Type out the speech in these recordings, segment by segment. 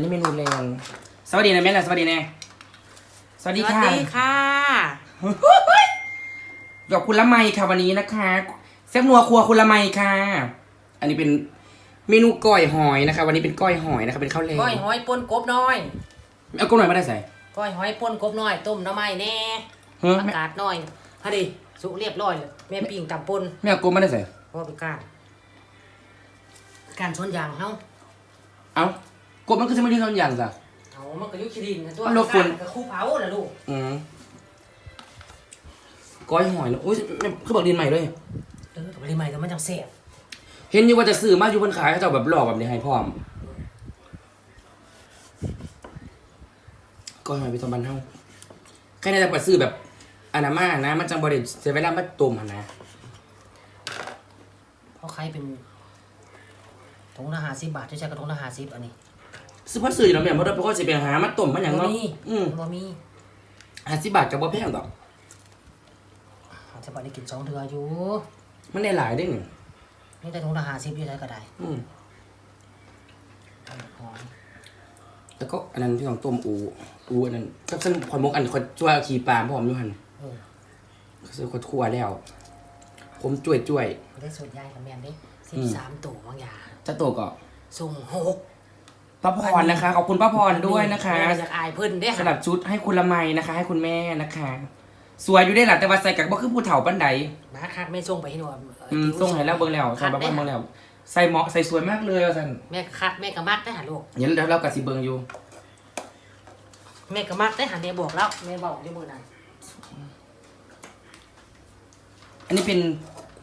นนี้เมนูแรงสวัสดีนะแม่นะสวัสดีนะสวัสสดีวัสค่ะดีค่ะขอบคุณละไมค่ะวันนี้นะคะแซ่บนัวครัวคุณละไมค่ะ อันนี้เป็นเมนูก้อยหอยนะคะ วันนี้เป็นก้อยหอยนะคะเป็นข้าวแรงก้อยหอยป่นกบน้อยเอากุ้งหน่อยไม่ได้ใส่ก้อยหอยป่นกบน้อยต้มหน้ำไม้แน่เฮ้ยอากาศน้อยฮะดิสุกเรียบร้อยเลยแม่ปิ่งตำป่นไม่เอากุ้งไม่ได้ใส่พ่อไปการการชนยางเฮาเอา กบมันก็จะไม่ได้ทำอย่างจ้ะ เอามันก็อยุคิดินนะตัวมันรบกวนกับคู่เผาน่ะลูกอืมก้อยหอยเนอะอุ้ยเขาบอกดินใหม่ด้วย เออกับอะไรใหม่ก็มันจังเสียบเห็นอยู่ว่าจะซื้อมาอยู่บนขายเขาจะเอาแบบหลอกแบบนี้ให้พร้อม ก้อยหอยไปตอนบันเท่าแค่ในแต่ไปซื้อแบบอนามานะ มันจังบริเซเวลามาต้มหันนะ เพราะใครเป็นถุงละห้าสิบบาทที่ใช้กับถุงละห้าสิบอันนี้ ซื้อพัดซื้ออยู่แล้วแม่เพราะเราก็จะไปหามาต้มมันอย่างบ่เนาะมีอืมบ่มีห้าสิบบาทกับบ่แพงดอก อาจจะบ่ได้กินสองเทื่ออยู่มันได้หลายได้หนึ่งนี่แต่ถุงละห้าสิบอยู่ใช้ก็ได้อืมหอยแล้วก็อันนั้นที่ของต้มอูอูอันนั้นก็เส้นขอนมกอันคนจ้วยเอาขี่ปลาพร้อมอยู่หันเออก็ซื้อคนคั่วแล้ว ผมจ้วยจ้วยบ่ได้สูตรยายกับแม่นเด้สิอืบมสามตัวบางอย่างๆจะโตก็ส่งหก ป้าพรนะคะ ขอบคุณป้าพรด้วยนะคะแม่ก็อยากอายเพิ่นเด้สำหรับชุดให้คุณละไมนะคะ ให้คุณแม่นะคะ สวยอยู่ได้หละแต่ว่าใส่กับบ่คือผู้เฒ่าปันใดนะคัดไม่ส่งไปให้หนูอืมส่งให้แล้วเบิ่งแล้วใส่คัดบ่ได้เบิ่งแล้วใส่เหมาะใส่สวยมากเลยว่าซั่นแม่ก็คัดแม่ก็มักได้หาลูกเดี๋ยวเราก็สิเบิ่งอยู่แม่ก็มักได้หาแม่บอกแล้วแม่บอกอยู่มื้อนั้นอันนี้เป็น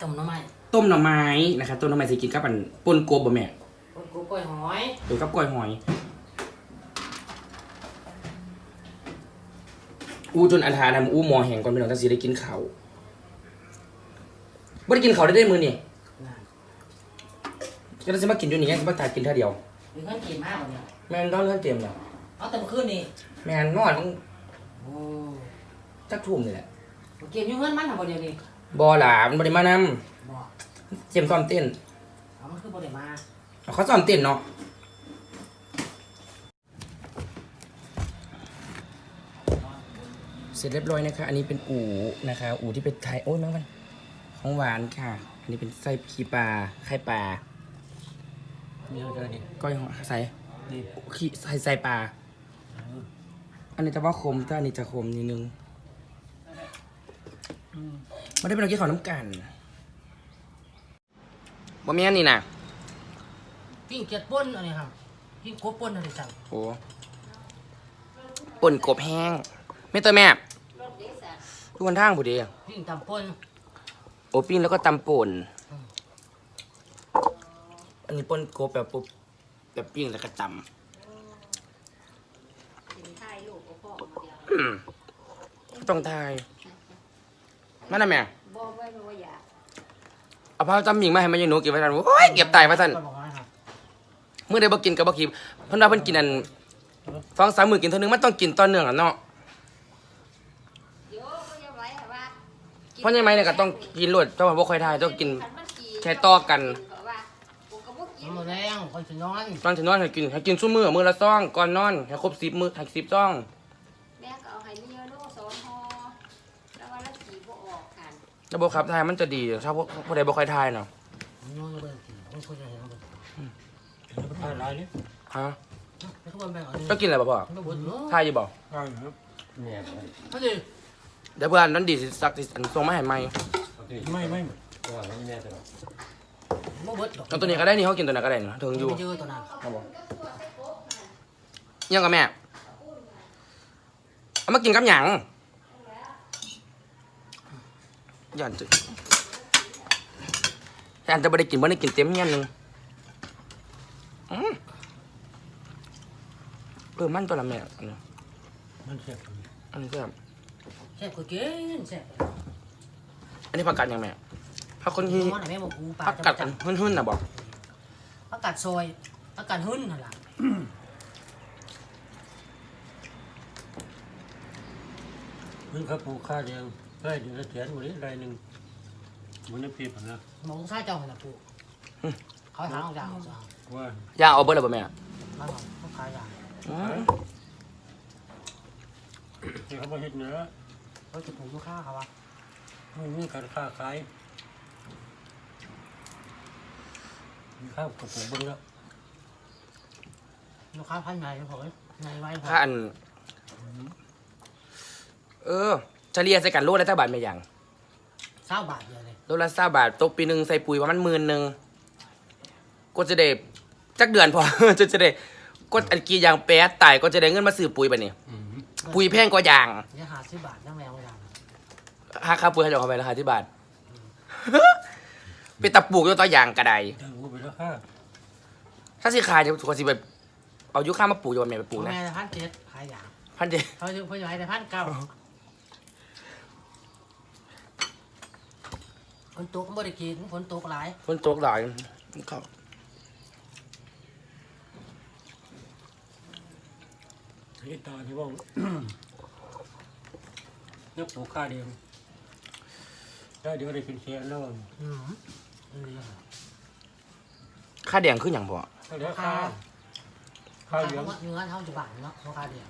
ต้มหน้ำไม้ต้มหน่อไม้นะคะต้มหน่อไม้สิกินกับอันป่นกบบ่แม่คน กูกล้วยหอยหรือกับกล้วยหอย อู้จนอันทานำอู้หมอแห่งก่อนพี่น้องจังสิได้กินข้าวบ่ได้กินข้าวได้ได้มื้อนี่นั่นก็เลยสิมากินอยู่นี่ไงสิมาถ่ายกินเท่าเดียวมีเงินกินมากกว่านี้แม่นต้องเลื่อนเตรียมแล้วเอาแต่เมื่อคืนนี่แม่นนอนต้องโอ้จักทุ่มนี่แหละเก็บอยู่เงินมันหาบ่เดียวนี่บ่หลามันบ่ได้มานบอกำเจียมซ้อมเต้นเอามันคือบ่ได้มา เขาซ้อมเต้นเนาะเสร็จเรียบร้อยนะคะ อันนี้เป็นอูนะคะ อูที่เป็นไทย โอ้ยน้องกัน ของหวานค่ะ อันนี้เป็นไส้ขี้ปลา ไข่ปลามีอะไรนี่ก้อยหอยใส่นี่ขี้ใส่ใส่ปลา อันนี้จะว่าคมแต่อันนี้จะคมนิดนึงไมันได้เป็นเรากินข้าวน้ำกันบ่มีอันนี้นะ ปิ้งเกียดป่นอันนี้ครับปิ้งกบป่นอันนี้จังโอ้ป่นกบแห้งไม่ตัวแม่ทุกคนทางผู้เดียวปิ้งตำป่นโอปิ้งแล้วก็ตำป่นอันนี้ป่นกบแบบปุ๊บแบบปิ้งแล้วก็ตำอืมต้องทายนั่นน่ะแม่บอกไว้ว่าอยากเอาผ้าจำหญิงมาให้มันยังหนูกินไว้ทันโอ้ยเก็บตายไว้ทัน ก็บอกว่าครับ เมื่อใดบ่กินก็บ่กินเพิ่นว่าเพิ่นกินอันสองสามมื้อกินเท่านึงมันต้องกินต่อเนื่องอะเนาะเดี๋ยวก็จะไว้ให้ว่าเพราะยังไงเนี่ยก็ต้องกินรวดเจ้าว่าบ่ค่อยทายต้องกินขันมันกี่แค่ต่อกันก็ว่ากูก็บ่กินมันมาแรงคนสินอนตอนถึงนอนให้กินให้กินซุมื้อมื้อละซองก่อนนอนให้ครบ10มื้อให้10ซองแม่ก็เอาให้มีเยอะโลสองห่อแล้วว่าละกี่บ่ออกกันระบบขับถ่ายมันจะดีถ้าพวกผู้ใดบ่ค่อยทายเนาะนอนเลยกินต้องคุยกันเบิ่ง อะไรนี่ฮะแล้วทุกคนไปเอาก็กินอะไรบ่พ่อไม่บ่นเนาะทายอยู่บ่อะไรครับเนี่ยเขาดิเดี๋ยวเพื่อนนั้นดีสิสักสิอันส่งมาให้ใหม่ไม่ไม่ว่าไม่แน่ใจหรอกบ่เบิดดอกเอาตัวนี้ก็ได้นี่เฮากินตัวนั้นก็ได้เนาะถึงอยู่ไม่เจอตัวนั้นครับผมยังกับแม่ เอามากินกับหยังย่านจะย่านจะไม่ได้กินบ่ได้กินเต็มเงี้ยนหนึงอืม เออมันตัวละแม่อันนี้มันแซ่บอันนี้ก็แซ่บกว่ากินแซ่บอันนี้ผักกาดยังแม่ผักคนนที่อนไหนแม่บอกกูปลาผักจะกาดจับหุ่นๆน่ะบอกผักกาดซอยผักกาดหึ่นนั่นล่ะมันเขาปลูกข้าเดียวได้เดือนละแสนวันนี้ไรหนึ่งมันน้ำปีผ่านนะหมองซ่าเจ้าหั่นน่ะปู่เขาหาเอาอย่างเอาจ้ะว่าย่าเอาเบิร์ดเลยบ่แม่มาหอมเขาขายอย่างอืม ที่เขามาเห็ดเนื้อเขาจะปลูกลูกค้าเขาวะไม่มีการค้าขายมีข้าวกระปุกเบิ้งแล้วลูกค้าพันธุ์ไหนผมในไว้ผมถ้าอันเออเฉลี่ยใส่กันโลละเท่าบาทไม่ยังเศร้าบาทเดียวเลยโลละสาบาทตกปีหนึ่งใส่ปุ๋ยประมาณหมื่นหนึ่งก็จะได้จักเดือนพอจะจะได้ ก็อันกี่ยางแป๊ดตายก็จะได้เงินมาซื้อปุ๋ยไปนี่ปุ๋ยแพงกว่ายาง จะหาสิบบาทนั่งแมวอย่างค่าค่าปุ๋ยให้เราเข้าไปราคาที่บาทเป็นตะปลูกด้วยตัวยางกระไดดังกูไปแล้วค่ะถ้าสิขายจะควรสิแบบเอายุค่ามาปลูกจะวันไหนไปปลูกนะแม่พันเจ็ดขายอย่างพันเจเขาจะเขาจะให้แต่พันเก้าฝนตกบ่ได้กินฝนตกหลายคนตกหลายครับ ที่ตาที่ว่า นักปลูกข้าเดียวได้เดี๋ยวได้เป็นแสนแล้วอืมอืมค่าแดงขึ้นอย่างบ่ก็เหลือค่าข้าวข้าวค่าเหลืองเนื้อเท่าจะบาทเนาะราคาเดียว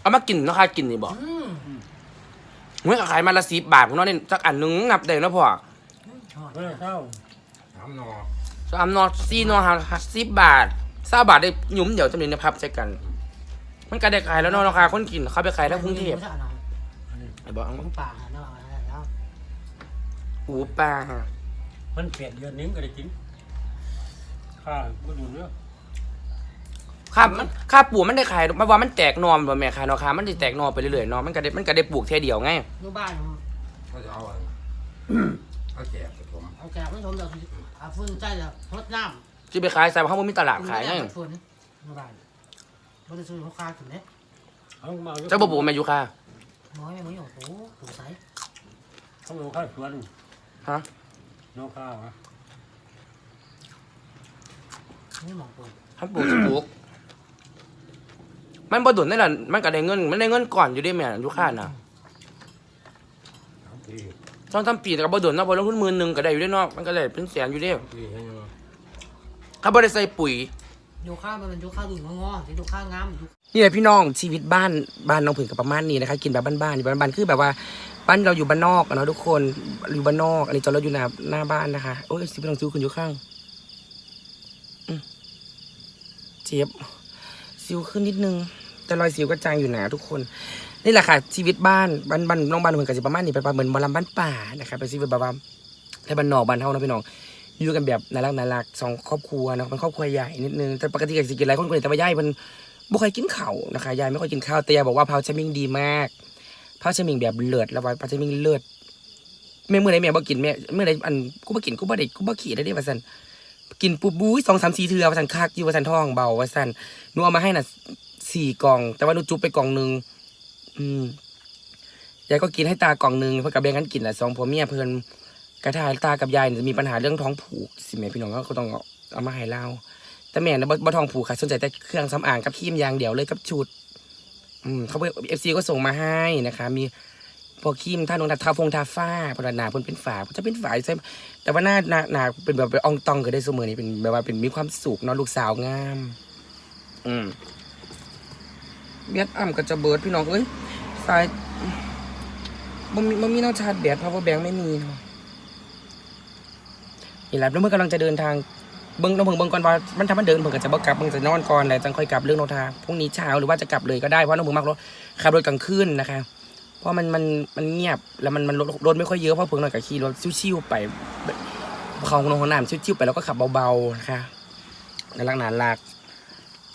เอามากินเนาะค่ากินนี่บ่อืมเมื่อขายมาละสิบบาทผมเนาะนี่สักอันหนึงนับได้เนาะพ่อเมื่อเช้าสามนอสี่นอห้าสิบบาทสาบาทได้หยุ้มเดี๋ยวจำเป็นพับใส่กัน มันก็ได้ขายแล้วเนาะราคาคนกินเขาไปขายทั้งกรุงเทพอันนี้ไอ้บอกของป่าเนาะแล้วอูปลามันเปลี่ยนเดือนนึงก็ได้กินข้าวไม่ดูเนื้อค่ามันค่าปลูกมันได้ขายไม่ว่ามันแตกหนอมบ่แม่ขายเนาะค่ะมันได้แตกหนอไปเรื่อยๆเนาะมันก็ได้มันก็ได้ปลูกแค่เดียวไงอยู่บ้านเขาจะเอาอะไรเขาแจกผมเอาแก่ผู้ชมเดี๋ยวอาฟื้นใจเดี๋ยวรดน้ำที่ไปขายใส่เพราะมันมีตลาดขายไงฝนอยู่บ้าน บ่ได้ซื้อลูกค้าถึงเนี่ยเอามาเจ้าบ่ปลูกแม่อยู่ค่ะน้อยแม่ไม่อยู่โอ้ปลูกไสเขาลงข้าวสวนฮะน้องข้าวอะนี่หมองปลูกถ้าปลูกจะปลูกมันบ่ดุนได้ล่ะมันก็ได้เงิน มันได้เงินก่อนอยู่ได้แม่อยู่ค่าน่ะสามปีช่องทำปีแต่ก็บ่ดุนเนาะพอลงทุนหมื่นหนึงก็ได้อยู่ได้เนาะมันก็ได้เป็นแสนอยู่ได้สามปีให้ยังเขาบ่ได้ใส่ปุ๋ย ยูค่ามันเป็นยูค่าดุนงอๆที่ยูค่างามนี่แหละพี่น้องชีวิตบ้านบ้านน้องผึ่งกับประมาณนี้นะคะกินแบบบ้านๆอยู่บ้านๆคือแบบว่าบ้านเราอยู่บ้านนอกอะเนาะทุกคนอยู่บ้านนอกอันนี้จอดรถอยู่หน้าหน้าบ้านนะคะโอ้ยสิพี่น้องซิวขึ้นอยู่ข้างอืมเจ็บซิวขึ้นนิดนึง แต่รอยสิวก็จางอยู่หนาทุกคนนี่แหละค่ะชีวิตบ้านบ้านบ้านน้องบ้านเหมือนกับสิประมาณนี้เป็นประมาณเหมือนหมอลำบ้านป่านะคะเป็นชีวิตแบบว่าในบ้านนอกบ้านเฮานะพี่น้อง อยู่กันแบบน่ารักน่ารักสองครอบครัวนะเป็นครอบครัวใหญ่นิดนึงแต่ปกติก็สิกินหลายคนคนอื่นแต่ว่ายายมันบ่เคยกินข้าวนะคะยายไม่ค่อยกินข้าวแต่ยายบอกว่าพาวชมิงดีมากพาวชมิงแบบเลิศแล้วว่าพาวชมิงเลิศแม่เมื่อไหรแม่บ่กินแม่เมื่อไหรอันกูบ่กินกูบ่ได้กูบ่ขี้ได้ด้ว่าซั่นกินปุ๊บบุ้ยสองสามสี่เทื่อว่าซั่นคักอยู่ว่าซั่นท้องเบาว่าซั่นนูเอามาให้น่ะสี่กล่อง แต่ว่านูจุ๊บไปกล่องหนึงอืมยายก็กินให้ตากล่องหนึงเพื่อกับแบงกันกินแหละสองผัวเมียเพิ่น กระทายตากับยายเนี่ยจะมีปัญหาเรื่องท้องผูกสิแม่พี่น้องก็ต้องเอาเอามาให้เล่าแต่แม่นะบ่บ่ท้องผูกค่ะสนใจแต่เครื่องสำอางกับครีมอย่างเดียวเลยกับชุดอืมเขาเอฟซีก็ส่งมาให้นะคะ มีพวกครีมท่านงทาทาฟงทาฟ้าพลานาเพิ่นเป็นฝาจะเป็นฝาใช่แต่ว่าหน้าหน้าหน้าเป็นแบบอองตองก็ได้เสมอนี่เป็นแบบว่าเป็นมีความสุขเนาะลูกสาวงาม อืมเบียดอ่ำก็จะเบิดพี่น้องเอ้ยสายบ่มีบ่มีน้องชาร์จแบตเพราะว่าแบงค์ไม่มีเนาะ นี่แหละแล้วเมื่อกำลังจะเดินทางเบิ้งต้องเพิ่งเบิ้งก่อนว่ามันทำมันเดินเพิ่งก็จะบ่กลับเพิ่งจะนอนก่อนแล้วจังค่อยกลับเรื่องโนทาพรุ่งนี้เช้าหรือว่าจะกลับเลยก็ได้เพราะน้องเพิ่งมักรถขับรถกลางคืนนะคะเพราะมันมันมันเงียบแล้วมันมันรถรถไม่ค่อยเยอะเพราะเพิ่งนอนกับขี่รถชิวๆไปเของนของน้ำชิวๆไปแล้วก็ขับเบาๆนะคะน่ารักน่ารัก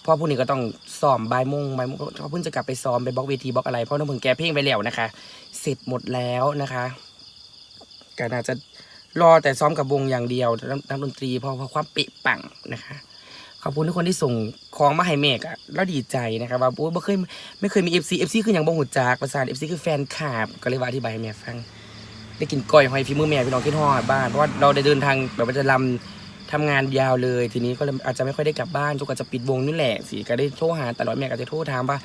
เพราะพรุ่งนี้ก็ต้องซ้อมบ่ายโมงบ่ายโมงเพราะเพิ่งจะกลับไปซ้อมไปบล็อกเวทีบล็อกอะไรเพราะน้องเพิ่งแกเพลงไปแล้วนะคะ เสร็จหมดแล้วนะคะก็น่าจะ รอแต่ซ้อมกับวงอย่างเดียวนักดนตรีเพราะเพราะความเปะปังนะคะ ขอบคุณทุกคนที่ส่งของมาให้เมกอะแล้วดีใจนะครับว่าโอ้ยไม่เคยไม่เคยมีเอฟซีเอฟซีคืออย่างบ่หูจากประสานเอฟซีคือแฟนคลับก็เลยว่าอธิบายให้แม่ฟัง ได้กินก้อยหอยฝีมือแม่พี่น้องขึ้นฮอบ้านเพราะว่าเราได้เดินทางแบบว่าจะลำทำงานยาวเลย ทีนี้ก็เลยอาจจะไม่ค่อยได้กลับบ้านจนกว่าจะปิดวงนี่แหละสิก็ได้โทรหาตลอดแม่ก็จะโทรถามว่า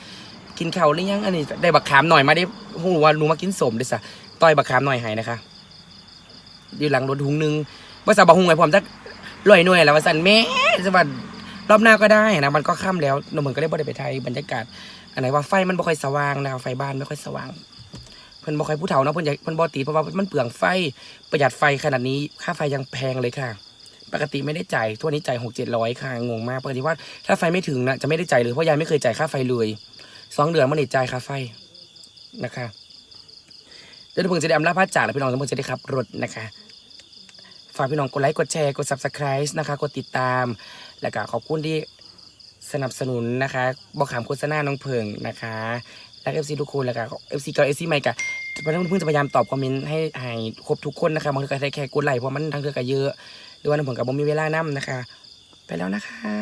กินข้าวหรือยังอันนี้ได้บักขามหน่อยมาได้หูว่าหนูมากินสมด้วยซะต้อยบักขามหน่อยให้นะคะ อยู่หลังรถถุงหนึงว่าสาบะหุงไงผมจะลอยหน่วยแล้วว่าสันแม่จะว่ารอบหน้าก็ได้นะมันก็ค่ำแล้วหนูเหมือนก็ได้บ่ได้ไปไทยบรรยากาศอันไหนว่าไฟมันบ่ค่อยสว่างนะไฟบ้านไม่ค่อยสว่างเพิ่นบ่ค่อยผู้เฒ่าเนาะเพิ่นอยากเพิ่นบ่ติเพราะว่ามันเปลืองไฟประหยัดไฟขนาดนี้ค่าไฟยังแพงเลยค่ะ ปกติไม่ได้จ่ายทั่วนี้จ่ายหกเจ็ดร้อยค่ะงงมากปกติว่าถ้าไฟไม่ถึงนะจะไม่ได้จ่ายเลยเพราะยายไม่เคยจ่ายค่าไฟเลยสองเดือนมันได้จ่ายค่าไฟนะคะ เดี๋ยวทุกคนจะได้อำลาพาจากและพี่น้องทุกคนจะได้ขับรถนะคะ ฝากพี่น้องกดไลค์กดแชร์กด subscribe นะคะกดติดตาม แล้วก็ขอบคุณที่สนับสนุนนะคะบอกขามโฆษณาน้องเพิงนะคะและเอฟซีทุกคนแล้วก็เอฟซีเก่าเอฟซีใหม่กับเพิ่งจะพยายามตอบคอมเมนต์ให้ให้ครบทุกคนนะคะบางทีก็แค่กดไลค์เพราะมันทั้งเทือก็เยอะ หรือว่าน้ำผงกับผมมีเวลานํนะคะ ไปแล้วนะคะ